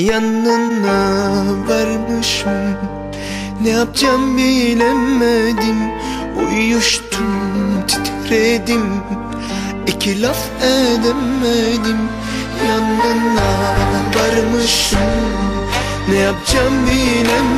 Yanına varmışım. Ne yapacağım bilemedim. Uyuştum titredim. İki laf edemedim. Yanına varmışım. Ne yapacağım bilemedim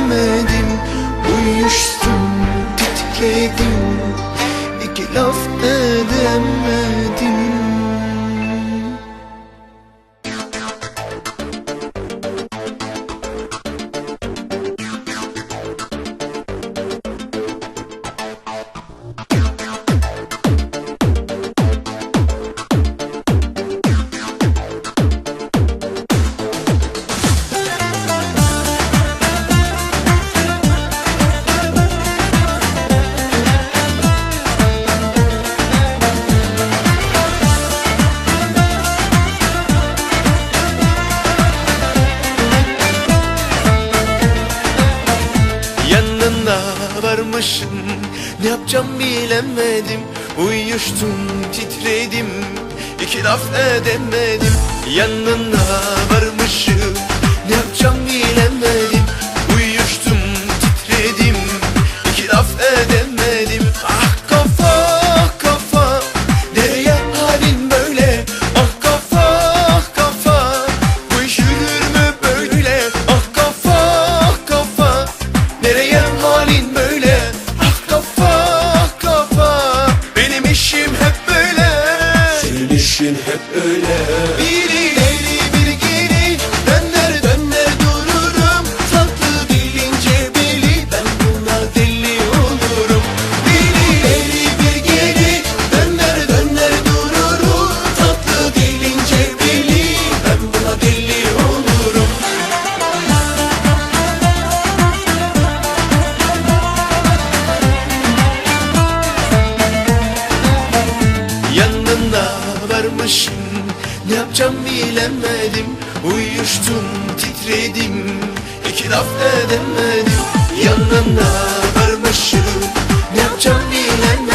varmışım Ne yapacağım bilemedim. Uyuştum titredim. İki laf edemedim. Yanına varmışım. Ne yapacağım bilemedim öyle. Bir ileri bir geri Döner döner dururum. Tatlı dilince beli Ben buna deli olurum. Bir ileri bir geri Döner döner dururum. Tatlı dilince beli Ben buna deli olurum. Yanına varmışım Ne yapacağım bilemedim. Uyuştum titredim. İki laf edemedim. Yanına varmışım. Ne yapacağım bilemedim